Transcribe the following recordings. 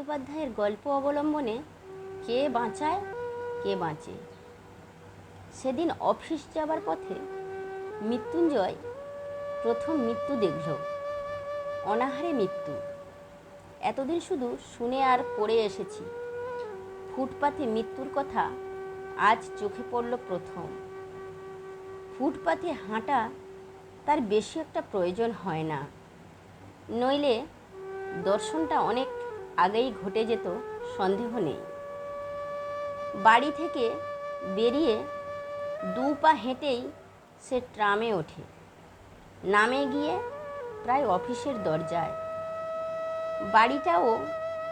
বন্দ্যোপাধ্যায়ের গল্প অবলম্বনে কে বাঁচায়, কে বাঁচে? সেদিন অফিস যাবার পথে মৃত্যুঞ্জয় প্রথম মৃত্যু দেখল, অনাহারে মৃত্যু। এতদিন শুধু শুনে আর পড়ে এসেছি। ফুটপাতে মৃত্যুর কথা আজ চোখে পড়ল প্রথম। ফুটপাতে হাঁটা তার বেশি একটা প্রয়োজন হয় না। নইলে দর্শনটা অনেক আগেই ঘটে যেত, সন্দেহ নেই। বাড়ি থেকে বেরিয়ে দু পা হেঁটেই সে ট্রামে ওঠে। নামে গিয়ে প্রায় অফিসের দরজায়। বাড়িটাও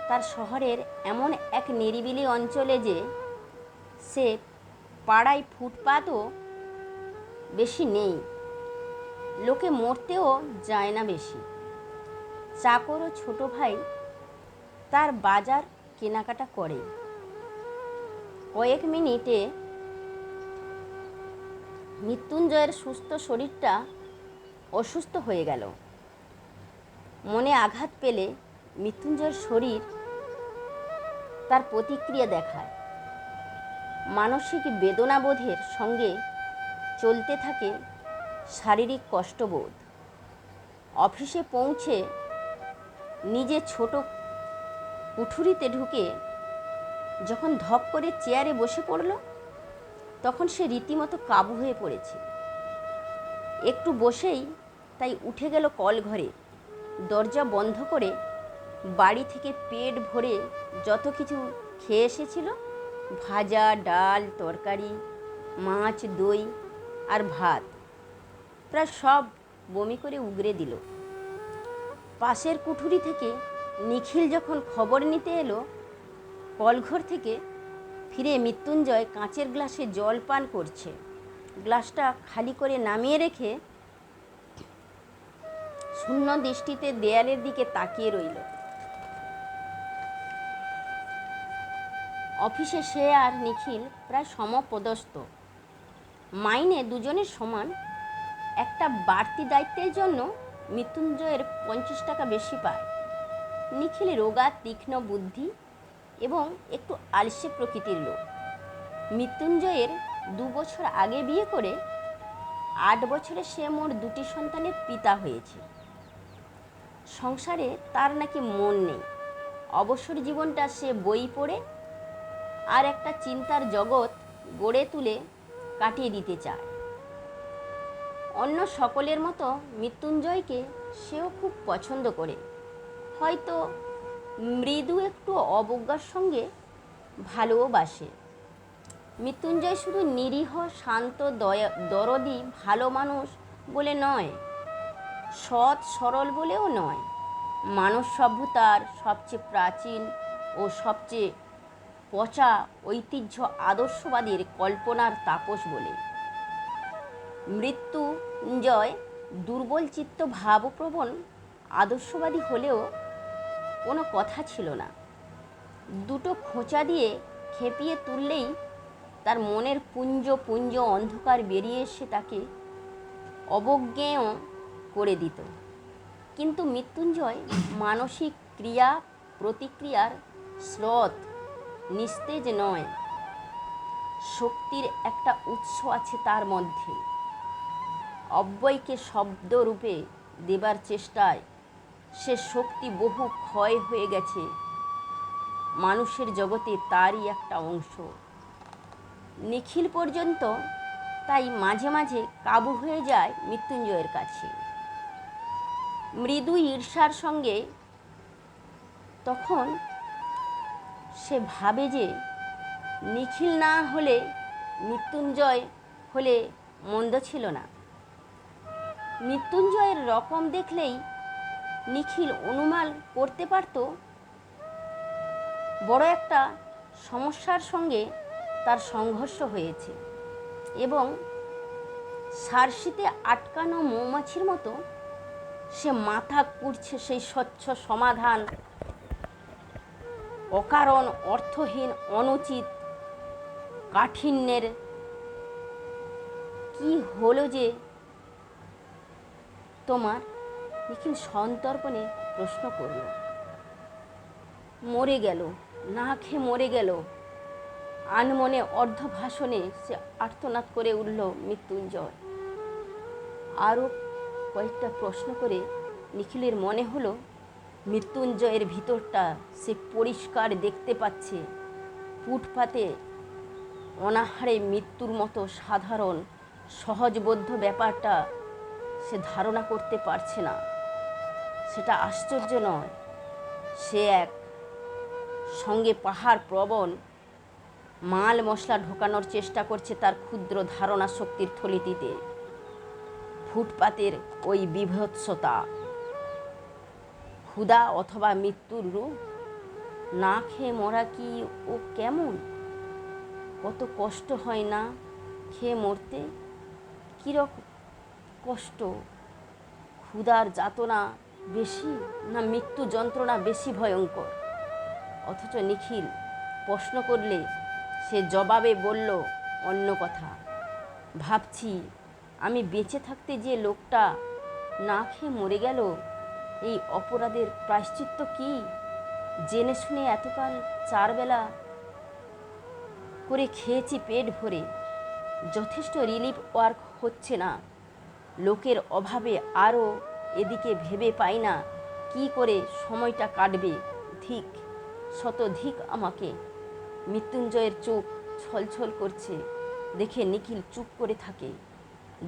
তার শহরের এমন এক নিরিবিলি অঞ্চলে যে সে পাড়ায় ফুটপাতও বেশি নেই। লোকে মরতেও যায় না বেশি। চাকর ও ছোটো ভাই তার বাজার কেনাকাটা করে। কয়েক মিনিটে মৃত্যুঞ্জয়ের সুস্থ শরীরটা অসুস্থ হয়ে গেল। মনে আঘাত পেলে মৃত্যুঞ্জয়ের শরীর তার প্রতিক্রিয়া দেখায়। মানসিক বেদনাবোধের সঙ্গে চলতে থাকে শারীরিক কষ্টবোধ। অফিসে পৌঁছে নিজে ছোট কুঠুরিতে ঢুকে যখন ধপ করে চেয়ারে বসে পড়ল, তখন সে রীতিমতো কাবু হয়ে পড়েছে। একটু বসেই তাই উঠে গেল কল ঘরে। দরজা বন্ধ করে বাড়ি থেকে পেট ভরে যত কিছু খেয়ে এসেছিল, ভাজা, ডাল, তরকারি, মাছ, দই আর ভাত, প্রায় সব বমি করে উগরে দিল। পাশের কুঠুরি থেকে নিখিল যখন খবর নিতে এলো কলঘর থেকে ফিরে মৃত্যুঞ্জয় কাঁচের গ্লাসে জল পান করছে। গ্লাসটা খালি করে নামিয়ে রেখে শূন্য দৃষ্টিতে দেয়ালের দিকে তাকিয়ে রইল। অফিসে সে আর নিখিল প্রায় সমপদস্থ। মাইনে দুজনের সমান একটা বাড়তি দায়িত্বের জন্য মৃত্যুঞ্জয়ের পঞ্চাশ টাকা বেশি পায়। নিখিল রোগা, তীক্ষ্ণ বুদ্ধি এবং একটু আলসে প্রকৃতির লোক। মৃত্যুঞ্জয়ের দু বছর আগে বিয়ে করে আট বছরে সে মোর দুটি সন্তানের পিতা হয়েছে। সংসারে তার নাকি মন নেই। অবসর জীবনটা সে বই পড়ে আর একটা চিন্তার জগৎ গড়ে তুলে কাটিয়ে দিতে চায়। অন্য সকলের মতো মৃত্যুঞ্জয়কে সেও খুব পছন্দ করে। হয়তো মৃদু একটু অবজ্ঞার সঙ্গে ভালোবাসে মৃত্যুঞ্জয় শুধু নিরীহ, শান্ত, দয়া, দরদি, ভালো মানুষ বলে নয়, সৎ, সরল বলেও নয়। মানব সভ্যতার সবচেয়ে প্রাচীন ও সবচেয়ে পচা ঐতিহ্য আদর্শবাদীর কল্পনার তাপস বলে। মৃত্যুঞ্জয় দুর্বল চিত্ত ভাবপ্রবণ আদর্শবাদী হলেও কোনো কথা ছিল না। দুটো খোঁচা দিয়ে খেপিয়ে তুললেই তার মনের পুঞ্জ পুঞ্জ অন্ধকার বেরিয়ে এসে তাকে অবজ্ঞেয় করে দিত। কিন্তু মৃত্যুঞ্জয় মানসিক ক্রিয়া, প্রতিক্রিয়ার স্রোত নিস্তেজ নয়। শক্তির একটা উৎস আছে তার মধ্যে। অব্যয়কে শব্দরূপে দেবার চেষ্টায় সে শক্তি বহু ক্ষয় হয়ে গেছে। মানুষের জগতে তারই একটা অংশ। নিখিল পর্যন্ত তাই মাঝে মাঝে কাবু হয়ে যায় মৃত্যুঞ্জয়ের কাছে। মৃদু ঈর্ষার সঙ্গে তখন সে ভাবে যে নিখিল না হলে মৃত্যুঞ্জয় হলে মন্দ ছিল না। মৃত্যুঞ্জয়ের রকম দেখলেই নিখিল অনুমান করতে পারত, বড় একটা সমস্যার সঙ্গে তার সংঘর্ষ হয়েছে এবং সারসিতে আটকানো মৌমাছির মতো সে মাথা কুড়ছে সেই স্বচ্ছ সমাধান। অকারণ অর্থহীন, অনুচিত কাঠিন্যের কি হলো যে তোমার? নিখিল সন্তর্পণে প্রশ্ন করল, মরে গেল, না খেয়ে মরে গেল? আনমনে অর্ধ ভাষণে সে আর্তনাদ করে উঠল মৃত্যুঞ্জয়। আরও কয়েকটা প্রশ্ন করে নিখিলের মনে হলো, মৃত্যুঞ্জয়ের ভিতরটা সে পরিষ্কার দেখতে পাচ্ছে। ফুটপাতে অনাহারে মৃত্যুর মতো সাধারণ, সহজবোধ্য ব্যাপারটা সে ধারণা করতে পারছে না। সেটা আশ্চর্য নয়। সে এক সঙ্গে পাহাড় প্রবণ, মাল মশলা ঢোকানোর চেষ্টা করছে তার ক্ষুদ্র ধারণা শক্তির থলিটিতে। ফুটপাতের ওই বিভৎসতা, ক্ষুধা অথবা মৃত্যুর রূপ, না খেয়ে মরা কি ও কেমন? কত কষ্ট হয় না খেয়ে মরতে? কীরকম কষ্ট? ক্ষুধার যাতনা বেশি না মৃত্যু যন্ত্রণা বেশি ভয়ঙ্কর? অথচ নিখিল প্রশ্ন করলে সে জবাবে বলল অন্য কথা। ভাবছি আমি বেঁচে থাকতে যে লোকটা না খেয়ে মরে গেল, এই অপরাধের প্রায়শ্চিত্ত কি? জেনে শুনে এতকাল চারবেলা করে খেয়েছি পেট ভরে। যথেষ্ট রিলিফ ওয়ার্ক হচ্ছে না। লোকের অভাবে আরও এদিকে ভেবে পাই না কি করে সময়টা কাটবে। ধিক, শত ধিক আমাকে। মৃত্যুঞ্জয়ের চোখ ছলছল করছে, দেখে নিখিল চুপ করে থাকে।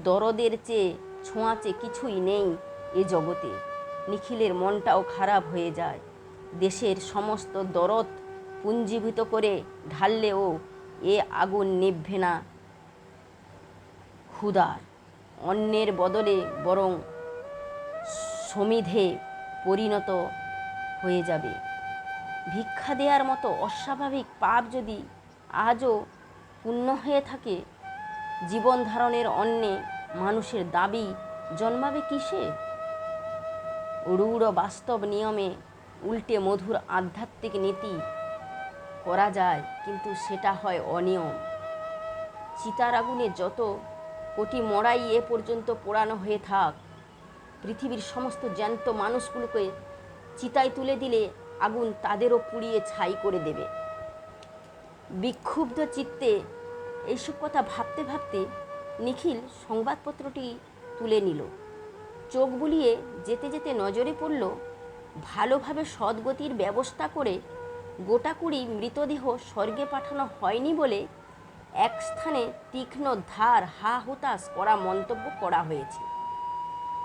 দরদের চেয়ে ছোঁয়াচে কিছুই নেই এ জগতে। নিখিলের মনটাও খারাপ হয়ে যায়। দেশের সমস্ত দরদ পুঞ্জীভূত করে ঢাললেও এ আগুন নিভবে না। ক্ষুধার অন্যের বদলে বরং সমিধে পরিণত হয়ে যাবে। ভিক্ষা দেওয়ার মতো অস্বাভাবিক পাপ যদি আজও পূর্ণ হয়ে থাকে, জীবন ধারণের অন্যে মানুষের দাবি জন্মাবে কিসে? রূঢ় বাস্তব নিয়মে উল্টে মধুর আধ্যাত্মিক নীতি করা যায়, কিন্তু সেটা হয় অনিয়ম। চিতার আগুনে যত কোটি মড়াই এ পর্যন্ত পোড়ানো হয়ে থাক পৃথিবীর সমস্ত জ্যান্ত মানুষগুলোকে চিতায় তুলে দিলে আগুন তাদেরও পুড়িয়ে ছাই করে দেবে। বিক্ষুব্ধ চিত্তে এইসব কথা ভাবতে ভাবতে নিখিল সংবাদপত্রটি তুলে নিল। চোখ বুলিয়ে যেতে যেতে নজরে পড়ল ভালোভাবে সদ্গতির ব্যবস্থা করে গোটা কুড়ি মৃতদেহ স্বর্গে পাঠানো হয়নি বলে এক স্থানে তীক্ষ্ণ ধার হা হুতাশ করা মন্তব্য করা হয়েছে।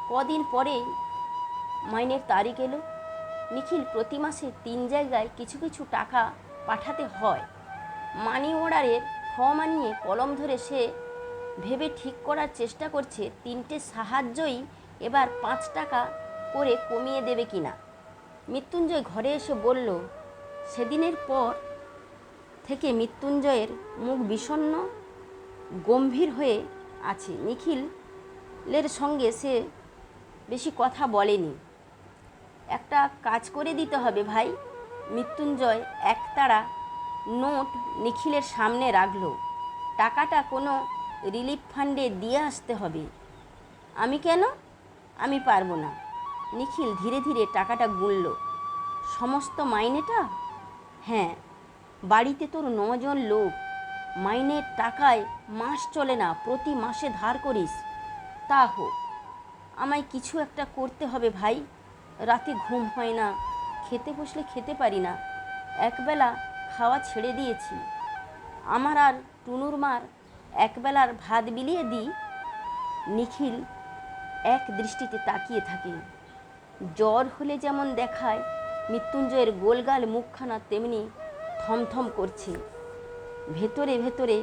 কদিন পরেই মাইনের তারিখ এলো। নিখিল প্রতি মাসে তিন জায়গায় কিছু কিছু টাকা পাঠাতে হয়। মানি অর্ডারের ফর্ম আনিয়ে কলম ধরে সে ভেবে ঠিক করার চেষ্টা করছে তিনটে সাহায্যই এবার পাঁচ টাকা করে কমিয়ে দেবে কিনা। মৃত্যুঞ্জয় ঘরে এসে বলল, সেদিনের পর থেকে মৃত্যুঞ্জয়ের মুখ বিষণ্ণ, গম্ভীর হয়ে আছে। নিখিলের সঙ্গে সে বেশি কথা বলেনি। একটা কাজ করে দিতে হবে ভাই। মৃত্যুঞ্জয় একতারা নোট নিখিলের সামনে রাখল। টাকাটা কোনো রিলিফ ফান্ডে দিয়ে আসতে হবে। আমি কেন? আমি পারব না। নিখিল ধীরে ধীরে টাকাটা গুনল। সমস্ত মাইনেটা? হ্যাঁ বাড়িতে তোর নজন লোক। মাইনের টাকায় মাস চলে না, প্রতি মাসে ধার করিস। তা হোক। আমায় কিছু একটা করতে হবে ভাই। রাতে ঘুম হয় না, খেতে বসলে খেতে পারি না। একবেলা খাওয়া ছেড়ে দিয়েছি। আমার আর টুনুর মার একবেলার ভাত বিলিয়ে দিই। নিখিল এক দৃষ্টিতে তাকিয়ে থাকে। জ্বর হলে যেমন দেখায়, মৃত্যুঞ্জয়ের গোলগাল মুখখানা তেমনি থমথম করছে। ভেতরে ভেতরে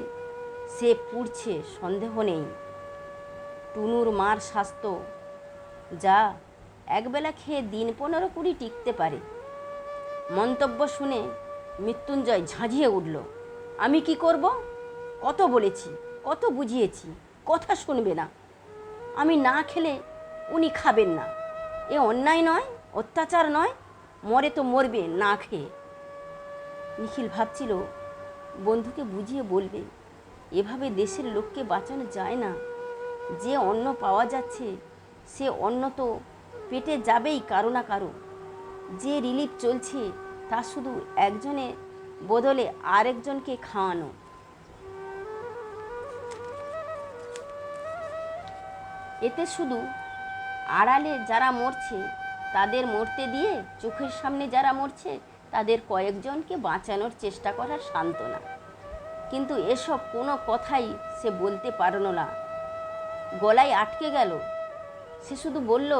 সে পুড়ছে, সন্দেহ নেই। টুনুর মার স্বাস্থ্য যা একবেলা খেয়ে দিন পনেরো কুড়ি টিকতে পারে। মন্তব্য শুনে মৃত্যুঞ্জয় ঝাঁঝিয়ে উঠল, আমি কি করব? কত বলেছি, কত বুঝিয়েছি, কথা শুনবে না। আমি না খেলে উনি খাবেন না। এ অন্যায় নয়, অত্যাচার নয়, মরে তো মরবে না খেয়ে। নিখিল ভাবছিল, বন্ধুকে বুঝিয়ে বলবে, এভাবে দেশের লোককে বাঁচানো যায় না। যে অন্ন পাওয়া যাচ্ছে সে অন্ন তো পেটে যাবেই কারও না কারও। যে রিলিফ চলছে, তা শুধু একজনের বদলে আরেকজনকে খাওয়ানো। এতে শুধু আড়ালে যারা মরছে, তাদের মরতে দিয়ে চোখের সামনে যারা মরছে, তাদের কয়েকজনকে বাঁচানোর চেষ্টা করার সান্ত্বনা। কিন্তু এসব কোনো কথাই সে বলতে পারল না। গলায় আটকে গেল সে শুধু বলল,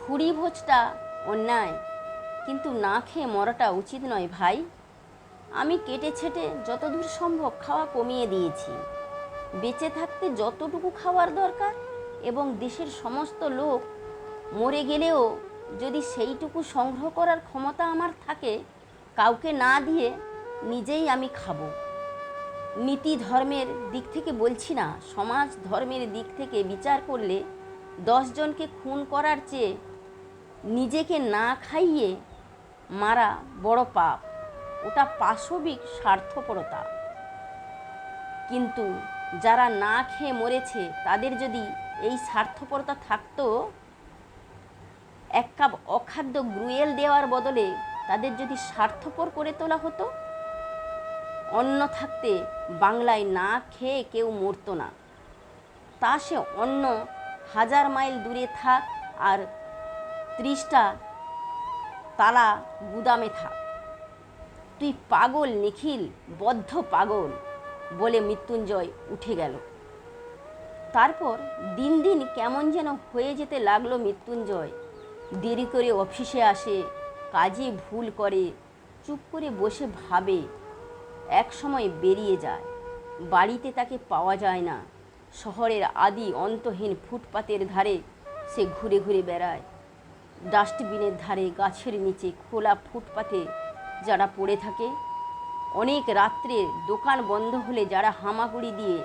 ভুড়ি ভোজটা অন্যায়, কিন্তু না খেয়ে মরাটা উচিত নয় ভাই। আমি কেটে ছেটে যতদূর সম্ভব খাওয়া কমিয়ে দিয়েছি। বেঁচে থাকতে যতটুকু খাওয়ার দরকার এবং দেশের সমস্ত লোক মরে গেলেও যদি সেইটুকু সংগ্রহ করার ক্ষমতা আমার থাকে, কাউকে না দিয়ে নিজেই আমি খাব। নীতি ধর্মের দিক থেকে বলছি না, সমাজ ধর্মের দিক থেকে বিচার করলে দশজনকে খুন করার চেয়ে নিজেকে না খাইয়ে মারা বড় পাপ। ওটা পাশবিক স্বার্থপরতা। কিন্তু যারা না খেয়ে মরেছে, তাদের যদি এই স্বার্থপরতা থাকতো, এক কাপ অখাদ্য গ্রুয়েল দেওয়ার বদলে তাদের যদি স্বার্থপর করে তোলা হতো অন্ন থাকতে বাংলায় না খেয়ে কেউ মরতো না। তা সে অন্য হাজার মাইল দূরে থাক আর ত্রিশটা তালা গুদামে থাক। তুই পাগল, নিখিল, বদ্ধ পাগল বলে মৃত্যুঞ্জয় উঠে গেল। তারপর দিন দিন কেমন যেন হয়ে যেতে লাগল মৃত্যুঞ্জয়। দেরি করে অফিসে আসে, কাজে ভুল করে, চুপ করে বসে ভাবে, এক সময় বেরিয়ে যায়। বাড়িতে তাকে পাওয়া যায় না। শহরের আদি অন্তহীন ফুটপাতের ধারে সে ঘুরে ঘুরে বেড়ায়। ডাস্টবিনের ধারে গাছের নিচে খোলা ফুটপাতে যারা পড়ে থাকে, অনেক রাত্রে দোকান বন্ধ হলে যারা হামাগুড়ি দিয়ে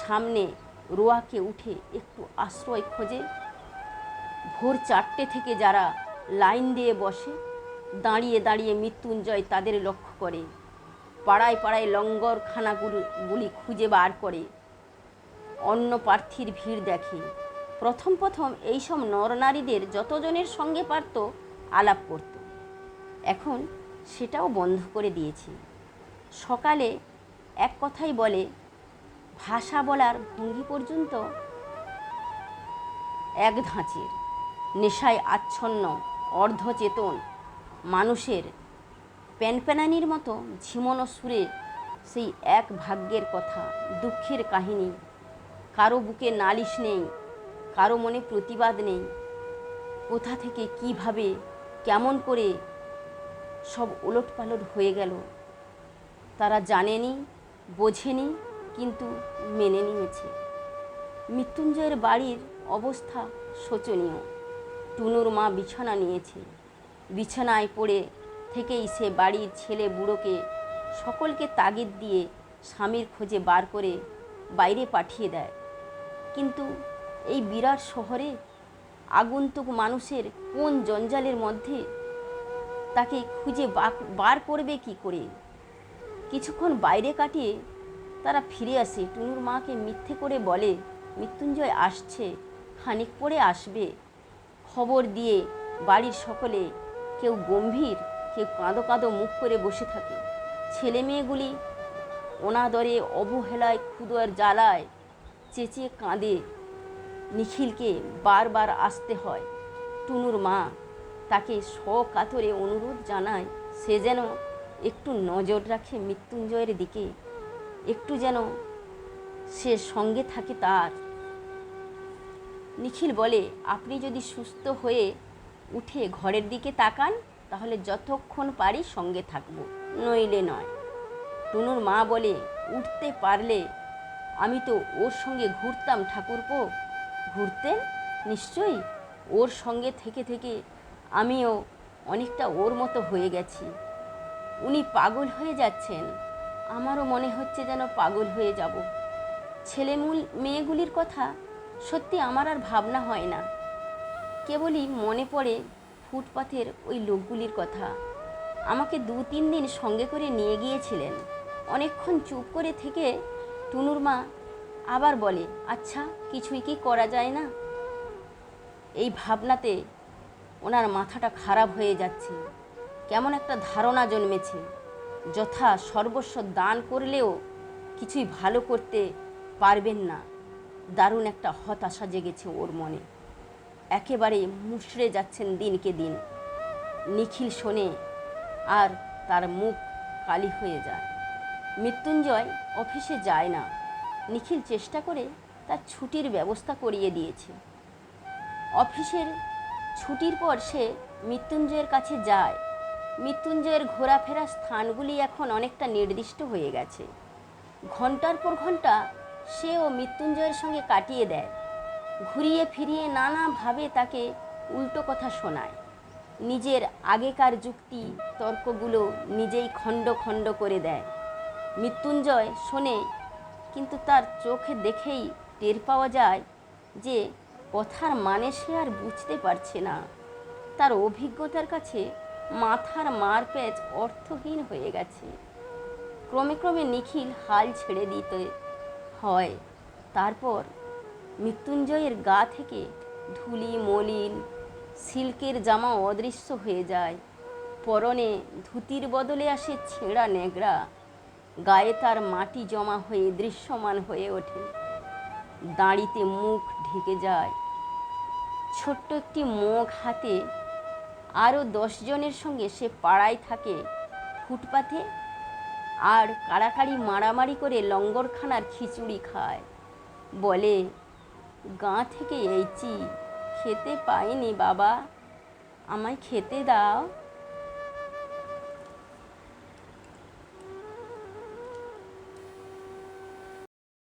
সামনে রোয়াকে উঠে একটু আশ্রয় খোঁজে। ভোর চারটে থেকে যারা লাইন দিয়ে বসে, দাঁড়িয়ে দাঁড়িয়ে মৃত্যুঞ্জয় তাদের লক্ষ্য করে। পাড়ায় পাড়ায় লঙ্গর খানাগুলি খুঁজে বার করে। অন্য প্রার্থীর ভিড় দেখে। প্রথম প্রথম এইসব নরনারীদের যতজনের সঙ্গে পারত আলাপ করত। এখন সেটাও বন্ধ করে দিয়েছে। সকালে এক কথাই বলে, ভাষা বলার ভঙ্গি পর্যন্ত এক ধাঁচের। নেশায় আচ্ছন্ন, অর্ধচেতন, মানুষের প্যানপ্যানানির মতো ঝিমনো সুরে সেই এক ভাগ্যের কথা, দুঃখের কাহিনী কারও বুকে নালিশ নেই, কারও মনে প্রতিবাদ নেই। কোথা থেকে কীভাবে, কেমন করে সব ওলটপালট হয়ে গেল, তারা জানেনি, বোঝেনি, কিন্তু মেনে নিয়েছে। মৃত্যুঞ্জয়ের বাড়ির অবস্থা শোচনীয়। টুনুর মা বিছানা নিয়েছে। বিছানায় পড়ে থেকেই সে বাড়ির ছেলে বুড়োকে সকলকে তাগিদ দিয়ে স্বামীর খোঁজে বার করে বাইরে পাঠিয়ে দেয়। কিন্তু এই বিরাট শহরে আগন্তুক মানুষের কোন জঞ্জালের মধ্যে তাকে খুঁজে বার করবে কি করে? কিছুক্ষণ বাইরে কাটিয়ে তারা ফিরে আসে। টুনুর মাকে মিথ্যে করে বলে, মৃত্যুঞ্জয় আসছে, খানিক পরে আসবে। খবর দিয়ে বাড়ির সকলে কেউ গম্ভীর, কেউ কাঁদো কাঁদো মুখ করে বসে থাকে। ছেলে মেয়েগুলি অনাদরে অবহেলায় ক্ষুদর জ্বালায় চেঁচিয়ে কাঁদে। নিখিলকে বারবার আসতে হয়। টুনুর মা তাকে সকাতরে অনুরোধ জানায়, সে যেন একটু নজর রাখে মৃত্যুঞ্জয়ের দিকে, একটু যেন সে সঙ্গে থাকে তার। নিখিল বলে, আপনি যদি সুস্থ হয়ে উঠে ঘরের দিকে তাকান, তাহলে যতক্ষণ পারি সঙ্গে থাকব, নইলে নয়। টুনুর মা বলে, উঠতে পারলে আমি তো ওর সঙ্গে ঘুরতাম ঠাকুরপো। ঘুরতেন? নিশ্চয়ই। ওর সঙ্গে থেকে থেকে আমিও অনেকটা ওর মতো হয়ে গেছি। উনি পাগল হয়ে যাচ্ছেন। আমারও মনে হচ্ছে যেন পাগল হয়ে যাব। ছেলে মেয়েগুলির কথা সত্যি আমার আর ভাবনা হয় না। কেবলই মনে পড়ে ফুটপাথের ওই লোকগুলির কথা। আমাকে দু তিন দিন সঙ্গে করে নিয়ে গিয়েছিলেন। অনেকক্ষণ চুপ করে থেকে টুনুর মা আবার বলে আচ্ছা কিছুই কি করা যায় না? এই ভাবনাতে ওনার মাথাটা খারাপ হয়ে যাচ্ছে। কেমন একটা ধারণা জন্মেছে, যথা সর্বস্ব দান করলেও কিছুই ভালো করতে পারবেন না। দারুণ একটা হতাশা জেগেছে ওর মনে। একেবারে মুষড়ে যাচ্ছেন দিনকে দিন। নিখিল শোনে আর তার মুখ কালি হয়ে যায়। মৃত্যুঞ্জয় অফিসে যায় না। নিখিল চেষ্টা করে তার ছুটির ব্যবস্থা করিয়ে দিয়েছে। অফিসের ছুটির পর সে মৃত্যুঞ্জয়ের কাছে যায়। মৃত্যুঞ্জয়ের ঘোরাফেরা স্থানগুলি এখন অনেকটা নির্দিষ্ট হয়ে গেছে। ঘণ্টার পর ঘণ্টা সেও মৃত্যুঞ্জয়ের সঙ্গে কাটিয়ে দেয়। ঘুরিয়ে ফিরিয়ে নানাভাবে তাকে উল্টো কথা শোনায়। নিজের আগেকার যুক্তি, তর্কগুলো নিজেই খণ্ড খণ্ড করে দেয়। মৃত্যুঞ্জয় শোনে, কিন্তু তার চোখে দেখেই টের পাওয়া যায় যে কথার মানে সে আর বুঝতে পারছে না। তার অভিজ্ঞতার কাছে মাথার মারপ্যাচ অর্থহীন হয়ে গেছে। ক্রমে ক্রমে নিখিল হাল ছেড়ে দিতে হয়। তারপর মৃত্যুঞ্জয়ের গা থেকে ধুলি, মলিন সিল্কের জামা অদৃশ্য হয়ে যায়। পরনে ধুতির বদলে আসে ছেঁড়া নেগড়া গায়ে তার মাটি জমা হয়ে দৃশ্যমান হয়ে ওঠে। দাঁড়িতে মুখ ঢেকে যায়। ছোট্ট একটি মুখ হাতে আরও দশজনের সঙ্গে সে পাড়ায় থাকে ফুটপাথে আর কাড়াকাড়ি মারামারি করে লঙ্গরখানার খিচুড়ি খায়। বলে, গাঁ থেকে এইচি, খেতে পাইনি বাবা। আমায় খেতে দাও।